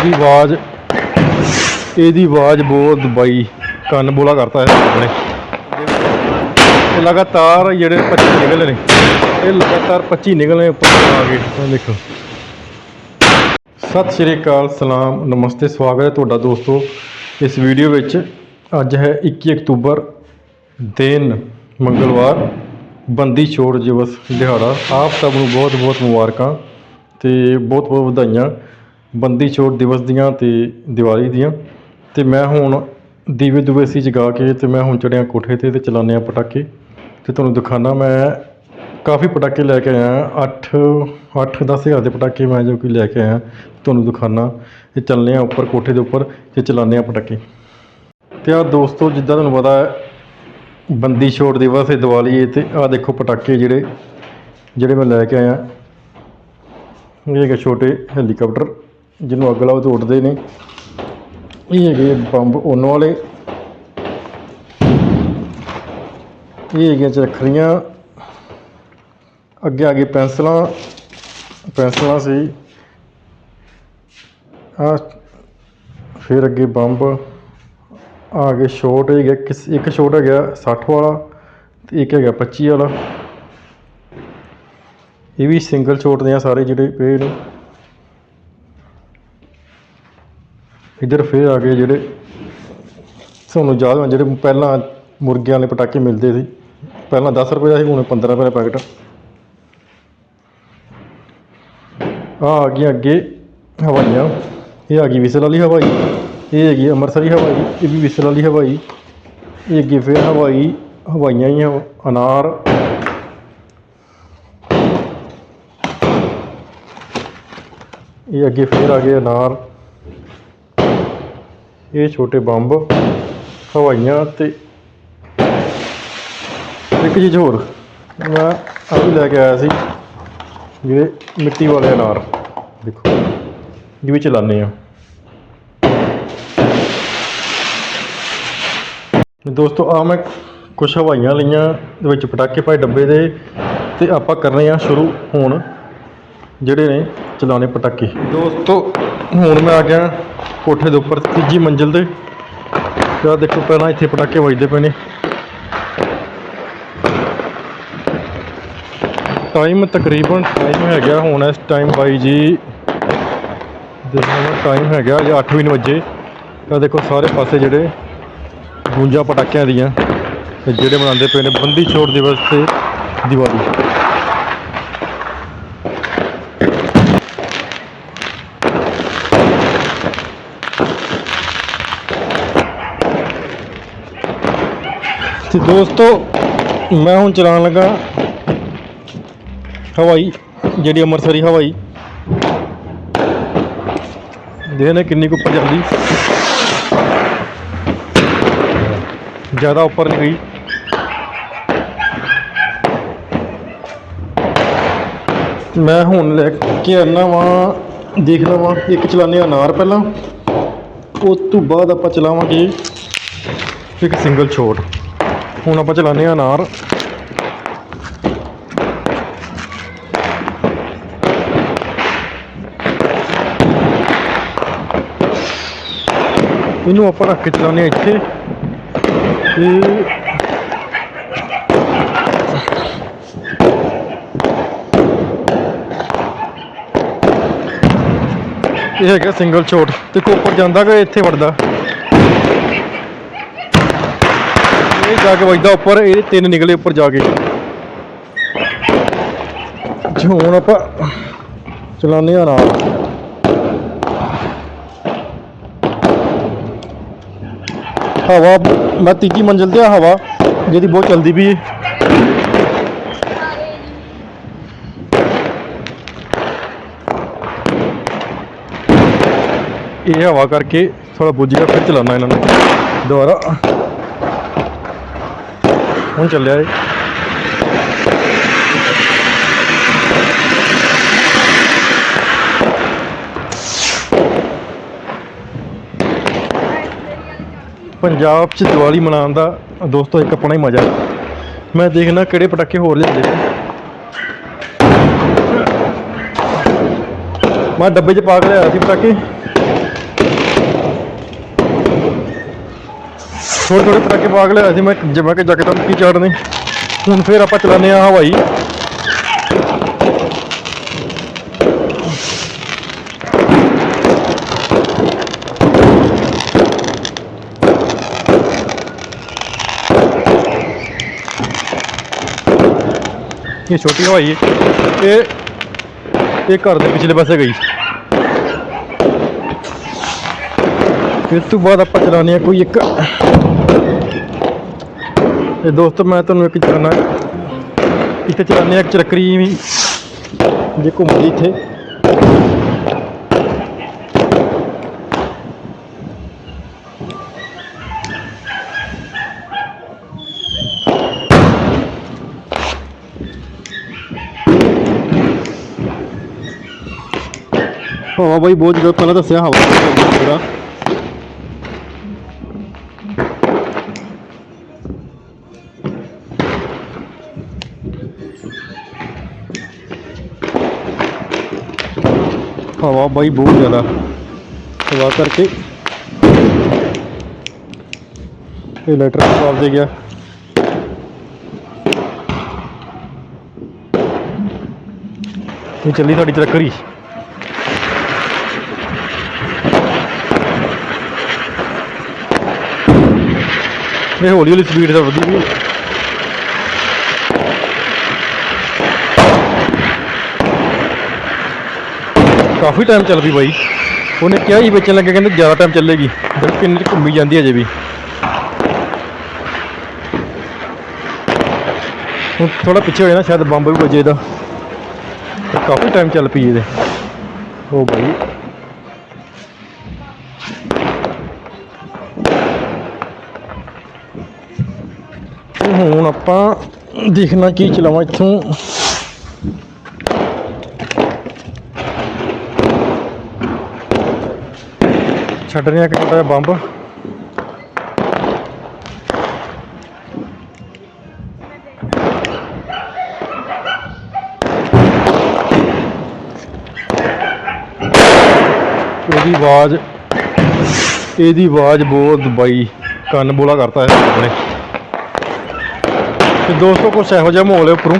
ਇਹਦੀ ਆਵਾਜ਼ ਇਹਦੀ ਆਵਾਜ਼ ਬਹੁਤ ਬਾਈ, ਕੰਨ ਬੋਲਾ ਕਰਤਾ ਹੈ ਆਪਣੇ। ਇਹ ਲਗਾਤਾਰ ਜਿਹੜੇ 25 ਨਿਕਲੇ ਨੇ, ਇਹ ਲਗਾਤਾਰ 25 ਨਿਕਲੇ ਉੱਪਰ ਆ ਗਏ ਦੇਖੋ। ਸਤਿ ਸ਼੍ਰੀ ਅਕਾਲ, ਸਲਾਮ, ਨਮਸਤੇ, ਸਵਾਗਤ ਹੈ ਤੁਹਾਡਾ ਦੋਸਤੋ। ਇਸ ਵੀਡੀਓ ਵਿੱਚ ਅੱਜ ਹੈ 21 ਅਕਤੂਬਰ, ਦਿਨ ਮੰਗਲਵਾਰ, ਬੰਦੀ ਛੋੜ ਦਿਵਸ ਦਿਹਾੜਾ। ਆਪ ਸਭ ਨੂੰ ਬਹੁਤ ਬਹੁਤ ਮੁਬਾਰਕਾਂ ਤੇ ਬਹੁਤ ਬਹੁਤ ਵਧਾਈਆਂ। ਬੰਦੀ ਛੋੜ ਦਿਵਸ ਦੀਆਂ ਅਤੇ ਦੀਵਾਲੀ ਦੀਆਂ। ਅਤੇ ਮੈਂ ਹੁਣ ਦੀਵੇ ਦੂਵੇ ਸੀ ਜਗਾ ਕੇ ਅਤੇ ਮੈਂ ਹੁਣ ਚੜ੍ਹਿਆ ਕੋਠੇ ਤੇ ਅਤੇ ਚਲਾਉਂਦੇ ਹਾਂ ਪਟਾਕੇ। ਅਤੇ ਤੁਹਾਨੂੰ ਦਿਖਾਉਂਦਾ ਮੈਂ ਕਾਫੀ ਪਟਾਕੇ ਲੈ ਕੇ ਆਇਆ। 8 8 10 ਹਜ਼ਾਰ ਦੇ ਪਟਾਕੇ ਮੈਂ ਜੋ ਕਿ ਲੈ ਕੇ ਆਇਆ। ਤੁਹਾਨੂੰ ਦਿਖਾਉਂਦਾ ਇਹ ਚੱਲਦੇ ਹਾਂ ਉੱਪਰ ਕੋਠੇ ਦੇ ਉੱਪਰ ਅਤੇ ਚਲਾਉਂਦੇ ਹਾਂ ਪਟਾਕੇ। ਅਤੇ ਆਹ ਦੋਸਤੋ, ਜਿੱਦਾਂ ਤੁਹਾਨੂੰ ਪਤਾ ਹੈ ਬੰਦੀ ਛੋੜ ਦਿਵਸ ਹੈ ਦੀਵਾਲੀ ਹੈ ਤੇ ਆ ਦੇਖੋ ਪਟਾਕੇ ਜਿਹੜੇ ਜਿਹੜੇ ਮੈਂ ਲੈ ਕੇ ਆਇਆ। ਇਹ ਹੈਗੇ ਛੋਟੇ ਹੈਲੀਕਾਪਟਰ। ਜਿਹਨੂੰ ਅੱਗ ਲਾਓ ਤੇ ਉੱਡਦੇ ਨੇ। ਇਹ ਹੈਗੇ ਬੰਬ ਉਹਨਾਂ ਵਾਲੇ। ਇਹ ਹੈਗੀਆਂ ਚਰਖੜੀਆਂ ਅੱਗੇ ਆ ਗਏ ਪੈਨਸਲਾਂ। ਪੈਨਸਲਾਂ ਸੀ। ਆ ਫਿਰ ਅੱਗੇ ਬੰਬ। ਆ ਗਏ ਸ਼ੋਟ ਹੈਗਾ, ਕਿਸ, ਇੱਕ ਸ਼ੋਟ ਹੈਗਾ 60 ਵਾਲਾ ਤੇ ਇੱਕ ਹੈਗਾ 25 ਵਾਲਾ। ਇਹ ਵੀ ਸਿੰਗਲ ਸ਼ੋਟ ਦੇ ਆ ਸਾਰੇ ਜਿਹੜੇ ਪਏ ਨੇ। ਇੱਧਰ ਫਿਰ ਆ ਗਏ ਜਿਹੜੇ ਤੁਹਾਨੂੰ ਯਾਦ ਹੋਣ ਜਿਹੜੇ ਪਹਿਲਾਂ ਮੁਰਗਿਆਂ ਵਾਲੇ ਪਟਾਕੇ ਮਿਲਦੇ ਸੀ। ਪਹਿਲਾਂ 10 ਰੁਪਏ ਦਾ ਸੀ, ਹੁਣ 15 ਰੁਪਏ ਦਾ ਪੈਕਟ ਆ। ਆ ਗਈਆਂ ਅੱਗੇ ਹਵਾਈਆਂ। ਇਹ ਆ ਗਈ ਵਿਸਲ ਵਾਲੀ ਹਵਾਈ, ਇਹ ਹੈਗੀ ਅੰਮ੍ਰਿਤਸਰੀ ਹਵਾਈ, ਇਹ ਵੀ ਵਿਸਲ ਵਾਲੀ ਹਵਾਈ। ਇਹ ਅੱਗੇ ਫਿਰ ਹਵਾਈ, ਹਵਾਈਆਂ ਹੀ ਅਨਾਰ। ਇਹ ਅੱਗੇ ਫਿਰ ਆ ਗਏ ਅਨਾਰ। ਇਹ ਛੋਟੇ ਬੰਬ, ਹਵਾਈਆਂ ਤੇ ਇੱਕ ਚੀਜ਼ ਹੋਰ, ਮੈਂ ਆ ਵੀ ਲੈ ਕੇ ਆਇਆ ਸੀ, ਜਿਹੜੇ ਮਿੱਟੀ ਵਾਲੇ ਅਨਾਰ, ਦੇਖੋ, ਇਹ ਵੀ ਚਲਾਉਂਦੇ ਆ ਦੋਸਤੋ ਆ ਮੈਂ ਕੁਝ ਹਵਾਈਆਂ ਲਈਆਂ ਦੇ ਵਿੱਚ ਪਟਾਕੇ ਪਾਏ ਡੱਬੇ ਦੇ, ਤੇ ਆਪਾਂ ਕਰਨੇ ਆ ਸ਼ੁਰੂ ਹੁਣ, ਜਿਹੜੇ ਨੇ ਚਲਾਉਣੇ ਪਟਾਕੇ। ਦੋਸਤੋ ਹੁਣ ਮੈਂ ਆ ਗਿਆ ਕੋਠੇ ਦੇ ਉੱਪਰ, ਤੀਜੀ ਮੰਜ਼ਿਲ ਤੇ। ਤੇ ਦੇਖੋ, ਪਹਿਲਾਂ ਇੱਥੇ ਪਟਾਕੇ ਵੱਜਦੇ ਪਏ ਨੇ। ਟਾਈਮ ਤਕਰੀਬਨ ਟਾਈਮ ਹੈਗਾ ਹੁਣ ਇਸ ਟਾਈਮ ਬਾਈ ਜੀ। ਦੇਖੋ ਟਾਈਮ ਹੈਗਾ ਜੇ 8 ਵਜੇ। ਤਾਂ ਦੇਖੋ, ਸਾਰੇ ਪਾਸੇ ਜਿਹੜੇ ਗੂੰਜਾ ਪਟਾਕਿਆਂ ਦੀਆਂ ਜਿਹੜੇ ਮਨਾਉਂਦੇ ਪਏ ਨੇ ਬੰਦੀ ਛੋੜ ਦਿਵਸ ਤੇ ਦੀਵਾਲੀ। ਤੇ ਦੋਸਤੋ, ਮੈਂ ਹੁਣ ਚਲਾਉਣ ਲੱਗਾ ਹਵਾਈ, ਜਿਹੜੀ ਅੰਮ੍ਰਿਤਸਰੀ ਹਵਾਈ। ਦੇਖਦੇ ਕਿੰਨੀ ਕੁ ਉੱਪਰ ਜਾਂਦੀ। ਜ਼ਿਆਦਾ ਉੱਪਰ ਨਹੀਂ ਗਈ। ਮੈਂ ਹੁਣ ਲੈ ਕੇ ਆਉਣਾ ਵਾਂ ਦੇਖ ਵਾਂ ਇੱਕ ਚਲਾਉਂਦੇ ਅਨਾਰ ਪਹਿਲਾਂ, ਉਸ ਤੋਂ ਬਾਅਦ ਆਪਾਂ ਚਲਾਵਾਂਗੇ ਇੱਕ ਸਿੰਗਲ ਛੋਟ। ਹੁਣ ਆਪਾਂ ਚਲਾਉਂਦੇ ਹਾਂ ਅਨਾਰ। ਇਹਨੂੰ ਆਪਾਂ ਰੱਖ ਕੇ ਚਲਾਉਂਦੇ ਹਾਂ ਇੱਥੇ। ਤੇ ਇਹ ਹੈਗਾ ਸਿੰਗਲ ਛੋਟ ਤੇ ਉੱਪਰ ਜਾਂਦਾ ਕਿ ਇੱਥੇ ਵੜਦਾ। ਇਹ ਜਾ ਕੇ ਵੱਜਦਾ ਉੱਪਰ, ਇਹ ਤਿੰਨ ਨਿਕਲੇ ਉੱਪਰ ਜਾ ਕੇ। ਜੀ, ਹੁਣ ਆਪਾਂ ਚਲਾਉਂਦੇ ਆ ਨਾਲ ਹਵਾ, ਮੈਂ ਤੀਜੀ ਮੰਜ਼ਿਲ ਤੇ ਆ ਹਵਾ, ਜਿਹਦੀ ਬਹੁਤ ਚਲਦੀ ਵੀ ਇਹ ਹਵਾ ਕਰਕੇ ਥੋੜਾ ਬੁੱਝ ਗਿਆ, ਫਿਰ ਚਲਾਉਣਾ ਇਹਨਾਂ ਨੂੰ। ਦੁਬਾਰਾ। ਹੁਣ ਚੱਲਿਆ ਏ। ਪੰਜਾਬ 'ਚ ਦੀਵਾਲੀ ਮਨਾਉਣ ਦਾ ਦੋਸਤੋ ਇੱਕ ਆਪਣਾ ਹੀ ਮਜ਼ਾ। ਮੈਂ ਦੇਖਣਾ ਕਿਹੜੇ ਪਟਾਕੇ ਹੋਰ ਲਿਆਂਦੇ ਨੇ। ਮੈਂ ਡੱਬੇ 'ਚ ਪਾ ਕੇ ਲਿਆਇਆ ਸੀ ਪਟਾਕੇ। ਥੋੜੇ ਥੋੜੇ ਕੇ ਬਾਗ ਲਿਆ ਸੀ, ਮੈਂ ਜਿਵੇਂ ਕੇ ਜੱਕਦਮ ਕੀ ਚਾੜਨੀ। ਹੁਣ ਫੇਰ ਆਪਾਂ ਚਲਾਉਂਦੇ ਆ ਹਵਾਈ। ਇਹ ਛੋਟੀ ਹਵਾਈ ਹੈ। ਇਹ ਇਹ ਘਰ ਦੇ ਪਿਛਲੇ ਪਾਸੇ ਗਈ। ਇਸ ਤੋਂ ਬਾਅਦ ਆਪਾਂ ਚਲਾਉਂਦੇ ਆ ਕੋਈ ਇੱਕ ਇਹ ਦੋਸਤ, ਮੈਂ ਤੁਹਾਨੂੰ ਇੱਕ ਚਲਾਉਣਾ ਇੱਥੇ ਚਲਾਉਂਦੇ ਆ ਇੱਕ ਚਰਕਰੀ ਵੀ। ਜੇ ਘੁੰਮਦੀ ਇੱਥੇ। ਹਵਾ ਬਾਈ, ਬਹੁਤ ਜ਼ਿਆਦਾ ਪਹਿਲਾਂ ਦੱਸਿਆ ਹਵਾ। ਪੂਰਾ ਬਾਈ ਬਹੁਤ ਜ਼ਿਆਦਾ। ਹਵਾ ਕਰਕੇ। ਇਹ ਲੈਟਰ ਖਰਾਬ ਦੇ ਗਿਆ। ਇਹ ਚੱਲੀ ਸਾਡੀ ਚੱਕਰੀ ਇਹ ਹੌਲੀ ਹੌਲੀ ਸਪੀਡ ਦਾ ਵਧੀ ਗਈ ਕਾਫੀ ਟਾਈਮ ਚੱਲ ਪਈ ਬਾਈ। ਉਹਨੇ ਕਿਹਾ ਹੀ ਵੇਚਣ ਲੱਗੇ, ਕਹਿੰਦੇ ਜ਼ਿਆਦਾ ਟਾਈਮ ਚੱਲੇਗੀ। ਫਿਰ ਕਿੰਨੀ ਘੁੰਮੀ ਜਾਂਦੀ ਹੈ ਅਜੇ ਵੀ। ਹੁਣ ਥੋੜਾ ਪਿੱਛੇ ਹੋ ਜਾਣਾ, ਸ਼ਾਇਦ ਬੰਬ ਵੀ ਵੱਜੇ ਇਹਦਾ। ਕਾਫੀ ਟਾਈਮ ਚੱਲ ਪਈ ਇਹਦੇ। ਉਹ ਬਾਈ। ਹੁਣ ਆਪਾਂ ਦੇਖਣਾ ਕੀ ਚਲਾਵਾਂ ਇੱਥੋਂ। ਛੱਡ ਰਿਹਾ ਇੱਕ ਛੋਟਾ ਜਿਹਾ ਬੰਬ। ਇਹਦੀ ਆਵਾਜ਼ ਇਹਦੀ ਆਵਾਜ਼ ਬਹੁਤ ਬਾਈ, ਕੰਨ ਬੋਲਾ ਕਰਤਾ ਹੈ ਆਪਣੇ। ਤੇ ਦੋਸਤੋ, ਕੁਛ ਇਹੋ ਜਿਹਾ ਮਾਹੌਲ ਹੈ ਉੱਪਰੋਂ।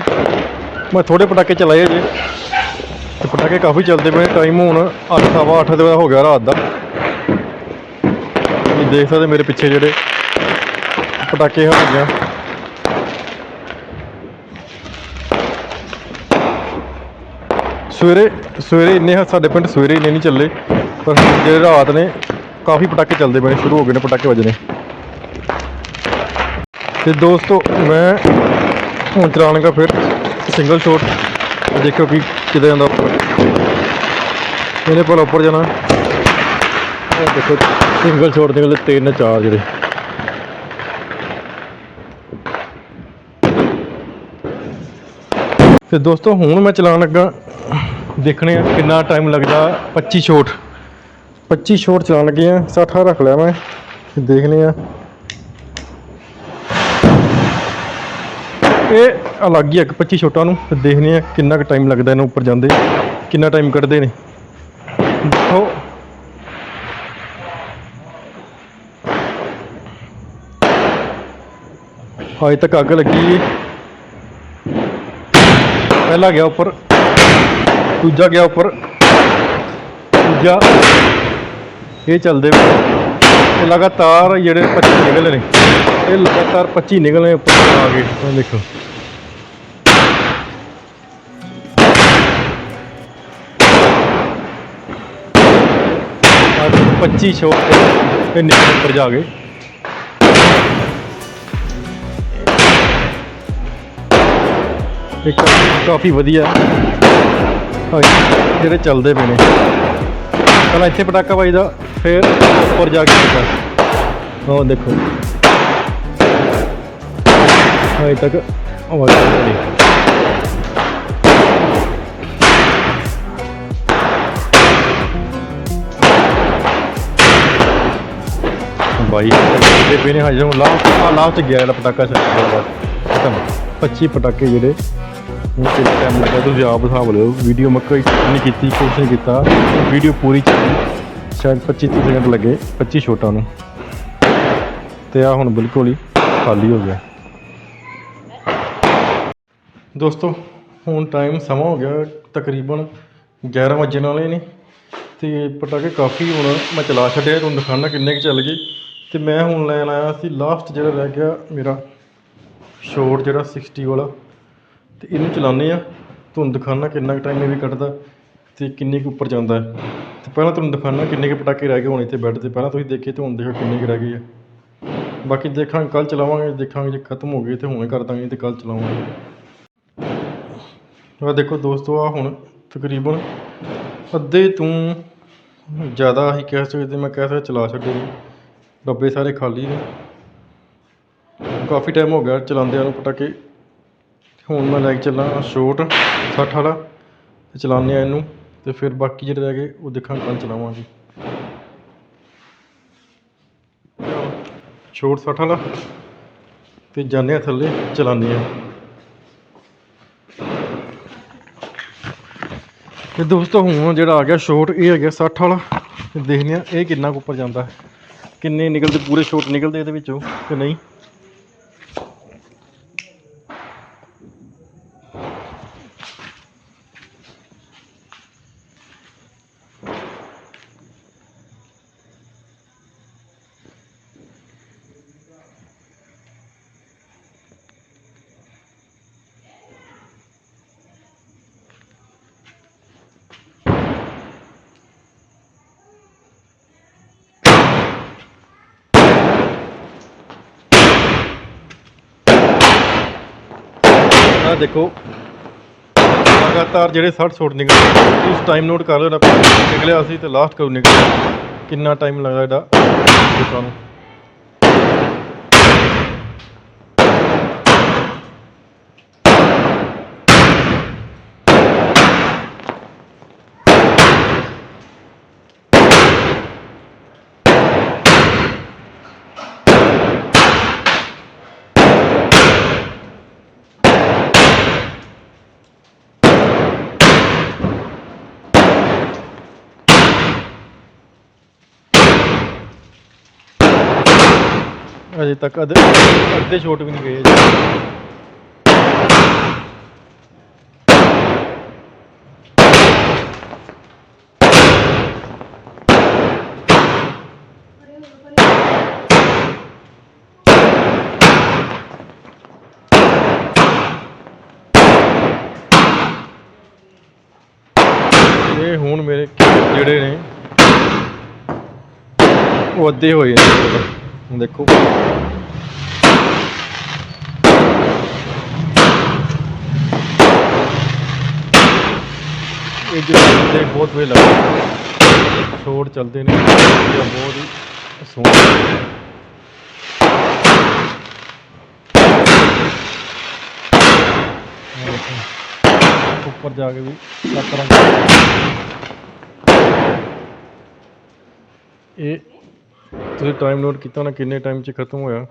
ਮੈਂ ਥੋੜੇ ਪਟਾਕੇ ਚਲਾਏ ਜੇ ਤੇ ਪਟਾਕੇ ਕਾਫੀ ਚੱਲਦੇ ਪਏ ਟਾਈਮ ਹੁਣ 8 ਸਵਾ 8 ਦੇ ਹੋ ਗਿਆ ਰਾਤ ਦਾ। ਦੇਖ ਸਕਦੇ ਮੇਰੇ ਪਿੱਛੇ ਜਿਹੜੇ ਪਟਾਕੇ ਹੋ ਗਿਆ ਸਵੇਰੇ ਸਵੇਰੇ ਇੰਨੇ ਸਾਡੇ ਪਿੰਡ ਸਵੇਰੇ ਇੰਨੇ ਨਹੀਂ ਚੱਲੇ, ਪਰ ਜਿਹੜੇ ਰਾਤ ਨੇ, ਕਾਫੀ ਪਟਾਕੇ ਚੱਲਦੇ ਪਏ ਸ਼ੁਰੂ ਹੋ ਗਏ ਨੇ ਪਟਾਕੇ ਵੱਜਣੇ। ਤੇ ਦੋਸਤੋ, ਮੈਂ ਹੁਣ ਚਲਾਣਗਾ ਫਿਰ ਸਿੰਗਲ ਸ਼ੋਟ ਦੇਖੋ ਕਿ ਕਿੱਦਾਂ ਜਾਂਦਾ। ਉੱਪਰ ਇਹਨੇ ਪਰ ਉੱਪਰ ਜਾਣਾ। ਇਹ ਦੇਖੋ, ਸਿੰਗਲ ਸ਼ੋਟ ਨਿਕਲਦੇ ਤਿੰਨ ਚਾਰ ਜਿਹੜੇ। ਤੇ ਦੋਸਤੋ, ਹੁਣ ਮੈਂ ਚਲਾਉਣ ਲੱਗਾ। ਦੇਖਣੇ ਆ ਕਿੰਨਾ ਟਾਈਮ ਲੱਗਦਾ। 25 ਸ਼ੋਟ। 25 ਸ਼ੋਟ ਚਲਾਉਣ ਲੱਗੇ ਆ। 60 ਰੱਖ ਲਿਆ ਮੈਂ। ਤੇ ਦੇਖਣੇ ਆ। ਇਹ ਅਲੱਗ ਹੀ ਆ ਇੱਕ 25 ਛੋਟਾਂ ਨੂੰ। ਤੇ ਦੇਖਦੇ ਆ ਕਿੰਨਾ ਕੁ ਟਾਈਮ ਲੱਗਦਾ ਇਹਨੂੰ ਉੱਪਰ ਜਾਂਦੇ। ਕਿੰਨਾ ਟਾਈਮ ਕੱਢਦੇ ਨੇ। ਦੇਖੋ। ਹਜੇ ਤੱਕ ਅੱਗ ਲੱਗੀ ਪਹਿਲਾ ਗਿਆ ਉੱਪਰ, ਦੂਜਾ ਗਿਆ ਉੱਪਰ। ਦੂਜਾ, ਇਹ ਚੱਲਦੇ ਇਹ ਲਗਾਤਾਰ ਜਿਹੜੇ 25 ਨਿਕਲੇ ਨੇ, ਇਹ ਲਗਾਤਾਰ 25 ਨਿਕਲਨੇ ਉੱਪਰ ਆ ਗਏ ਆਹ ਦੇਖੋ। ਆਹ ਦੇਖੋ 25 ਸ਼ੋਟ ਤੇ ਨਿਕਲ ਉੱਪਰ ਜਾ ਗਏ ਇਹ ਕਾਫੀ- ਵਧੀਆ। ਹਾਂ ਜਿਹੜੇ ਚੱਲਦੇ ਪਏ ਨੇ। ਪਹਿਲਾਂ ਇੱਥੇ ਪਟਾਕਾ ਵੱਜਦਾ, ਫਿਰ ਉੱਪਰ ਜਾ ਕੇ ਪਟਾਕਾ। ਉਹ ਦੇਖੋ। ਹਜੇ ਤੱਕ ਆਵਾਜ਼ ਆ ਰਹੀ ਬਾਈ ਦੇ ਪਏ ਨੇ, ਹਜੇ ਲਾਸਟ ਲਾਸਟ ਗਿਆ ਇਹਦਾ ਪਟਾਕਾ ਚੱਲਦਾ ਬਾਅਦ ਖਤਮ। 25 ਪਟਾਕੇ ਜਿਹੜੇ ਕਿੰਨਾ ਟਾਈਮ ਲੱਗਾ, ਤੁਸੀਂ ਆਪ ਹਿਸਾਬ ਲਿਓ। ਵੀਡੀਓ ਮੈਂ ਕੋਈ ਨਹੀਂ ਕੀਤੀ, ਕੁਛ ਨਹੀਂ ਕੀਤਾ। ਵੀਡੀਓ ਪੂਰੀ ਚੱਲੀ। ਸ਼ਾਇਦ 25 ਤੀਹ ਸੈਕਿੰਡ ਲੱਗੇ 25 ਸ਼ੋਟਾਂ ਨੂੰ। ਤੇ ਆ ਹੁਣ ਬਿਲਕੁਲ ਹੀ ਖਾਲੀ ਹੋ ਗਿਆ। ਦੋਸਤੋ, ਹੁਣ ਟਾਈਮ ਸਮਾਂ ਹੋ ਗਿਆ ਤਕਰੀਬਨ 11 ਵਜਣ ਵਾਲੇ ਨੇ। ਤੇ ਪਟਾਕੇ ਕਾਫੀ ਹੁਣ ਮੈਂ ਚਲਾ ਛੱਡਿਆ, ਤੁਹਾਨੂੰ ਦਿਖਾਉਣਾ ਕਿੰਨੇ ਕੁ ਚੱਲ ਗਏ। ਤੇ ਮੈਂ ਹੁਣ ਲੈਣ ਆਇਆ ਸੀ ਲਾਸਟ ਜਿਹੜਾ ਰਹਿ ਗਿਆ ਮੇਰਾ ਸ਼ੋਟ ਜਿਹੜਾ 60 ਵਾਲਾ। ਅਤੇ ਇਹਨੂੰ ਚਲਾਉਂਦੇ ਹਾਂ, ਤੁਹਾਨੂੰ ਦਿਖਾਉਂਦਾ ਕਿੰਨਾ ਕੁ ਟਾਈਮ ਇਹ ਵੀ ਕੱਢਦਾ ਅਤੇ ਕਿੰਨੀ ਕੁ ਉੱਪਰ ਜਾਂਦਾ ਅਤੇ ਪਹਿਲਾਂ ਤੁਹਾਨੂੰ ਦਿਖਾਉਂਦਾ ਕਿੰਨੇ ਕੁ ਪਟਾਕੇ ਰਹਿ ਗਏ ਹੁਣ ਇੱਥੇ ਬੈੱਡ ਤੇ, ਪਹਿਲਾਂ ਤੁਸੀਂ ਦੇਖੇ ਅਤੇ ਹੁਣ ਦੇਖੋ ਕਿੰਨੇ ਕੁ ਰਹਿ ਗਏ ਆ ਬਾਕੀ ਦੇਖਾਂਗੇ ਕੱਲ੍ਹ ਚਲਾਵਾਂਗੇ, ਦੇਖਾਂਗੇ ਜੇ ਖਤਮ ਹੋ ਗਏ ਤਾਂ ਹੁਣੇ ਕਰ ਦਾਂਗੇ ਤੇ ਕੱਲ੍ਹ ਚਲਾਵਾਂਗੇ। ਆ ਦੇਖੋ ਦੋਸਤੋ ਆ ਹੁਣ ਤਕਰੀਬਨ ਅੱਧੇ ਤੋਂ ਜ਼ਿਆਦਾ ਅਸੀਂ ਕਹਿ ਸਕਦੇ, ਮੈਂ ਕਹਿ ਸਕਦਾ ਚਲਾ ਛੱਡੇ ਨੇ। ਡੱਬੇ ਸਾਰੇ ਖਾਲੀ ਨੇ। ਕਾਫੀ ਟਾਈਮ ਹੋ ਗਿਆ ਚਲਾਉਂਦਿਆਂ ਨੂੰ ਪਟਾਕੇ। ਹੁਣ ਮੈਂ ਲੈ ਕੇ ਚੱਲਾਂ ਸ਼ੋਟ ਸੱਠ ਵਾਲਾ, ਤੇ ਚਲਾਉਂਦੇ ਹਾਂ ਇਹਨੂੰ ਅਤੇ ਫਿਰ ਬਾਕੀ ਜਿਹੜੇ ਰਹਿ ਗਏ, ਉਹ ਦੇਖਾਂ ਕੱਲ ਚਲਾਵਾਂਗੇ। ਛੋਟ ਸੱਠ ਵਾਲਾ ਅਤੇ ਜਾਂਦੇ ਹਾਂ ਥੱਲੇ, ਚਲਾਉਂਦੇ ਹਾਂ। ਤੇ ਦੋਸਤੋ, ਹੁਣ ਜਿਹੜਾ ਆ ਗਿਆ ਸ਼ੋਟ ਇਹ ਹੈਗਾ 60 ਵਾਲਾ ਦੇਖਦੇ ਆ ਇਹ ਕਿੰਨਾ ਕੁ ਉੱਪਰ ਜਾਂਦਾ ਹੈ। ਕਿੰਨੇ ਨਿਕਲਦੇ, ਪੂਰੇ ਸ਼ੋਟ ਨਿਕਲਦੇ ਇਹਦੇ ਵਿੱਚੋਂ, ਕਿ ਨਹੀਂ? ਆ ਦੇਖੋ। ਲਗਾਤਾਰ ਜਿਹੜੇ 60 ਸ਼ੋਟ ਨਿਕਲੇ ਉਸ ਟਾਈਮ ਨੋਟ ਕਰ ਲਓ ਨਾ ਨਿਕਲਿਆ ਸੀ ਤੇ ਲਾਸਟ ਕਦੋਂ ਨਿਕਲਿਆ? ਕਿੰਨਾ ਟਾਈਮ ਲੱਗਾ ਇਹਦਾ? ਲੋਕਾਂ ਨੂੰ ਅਜੇ ਤੱਕ ਅੱਧੇ ਅੱਧੇ ਸ਼ੋਟ ਵੀ ਨਹੀਂ ਗਏ ਇਹ ਹੁਣ ਮੇਰੇ ਜਿਹੜੇ ਨੇ, ਉਹ ਅੱਧੇ ਹੋਏ ਨੇ। ਦੇਖੋ ਇਹ ਜਿਹੜੇ ਬਹੁਤ ਵੇ ਲੱਗਦੇ ਸ਼ੋਰ ਚੱਲਦੇ ਨੇ, ਬਹੁਤ ਹੀ ਸੋਹਣੇ ਉੱਪਰ ਜਾ ਕੇ ਵੀ ਸੱਤ ਰੰਗ। ਇਹ ਤੁਸੀਂ ਟਾਈਮ ਨੋਟ ਕੀਤਾ ਨਾ, ਕਿੰਨੇ ਟਾਈਮ 'ਚ ਖਤਮ ਹੋਇਆ?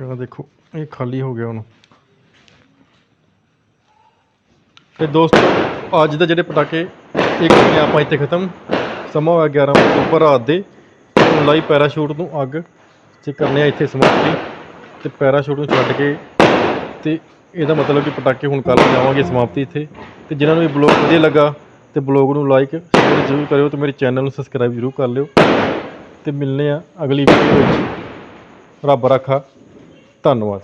ਇਹ ਦੇਖੋ, ਇਹ ਖਾਲੀ ਹੋ ਗਿਆ ਹੁਣ। ਤੇ ਦੋਸਤੋ, ਅੱਜ ਦੇ ਜਿਹੜੇ ਪਟਾਕੇ, ਇੱਕ ਨੇ ਆਪਾਂ ਇੱਥੇ ਖਤਮ। ਸਮਾਂ ਹੋਇਆ 11 ਵਜੇ ਉੱਪਰ ਰਾਤ ਦੇ। ਹੁਣ ਲਾਈ ਪੈਰਾਸ਼ੂਟ ਨੂੰ ਅੱਗ। ਤੇ ਕਰਨੇ ਆ ਇੱਥੇ ਸਮਾਪਤੀ। ਤੇ ਪੈਰਾਸ਼ੂਟ ਨੂੰ ਛੱਡ ਕੇ, ਤੇ ਇਹਦਾ ਮਤਲਬ ਕਿ ਪਟਾਕੇ ਹੁਣ ਕੱਲ੍ਹ ਜਾਵਾਂਗੇ ਸਮਾਪਤੀ ਇੱਥੇ। ਤੇ ਜਿਨ੍ਹਾਂ ਨੂੰ ਇਹ ਬਲੌਗ ਵਧੀਆ ਲੱਗਾ ਤੇ ਬਲੌਗ ਨੂੰ ਲਾਈਕ ਸ਼ੇਅਰ ਜ਼ਰੂਰ ਕਰਿਓ ਤੇ ਮੇਰੇ ਚੈਨਲ ਨੂੰ ਸਬਸਕ੍ਰਾਈਬ ਜ਼ਰੂਰ ਕਰ ਲਿਓ। ਤੇ ਮਿਲਨੇ ਆ ਅਗਲੀ ਵੀਡੀਓ ਵਿੱਚ। ਰੱਬ ਰੱਖਾ। ਧੰਨਵਾਦ।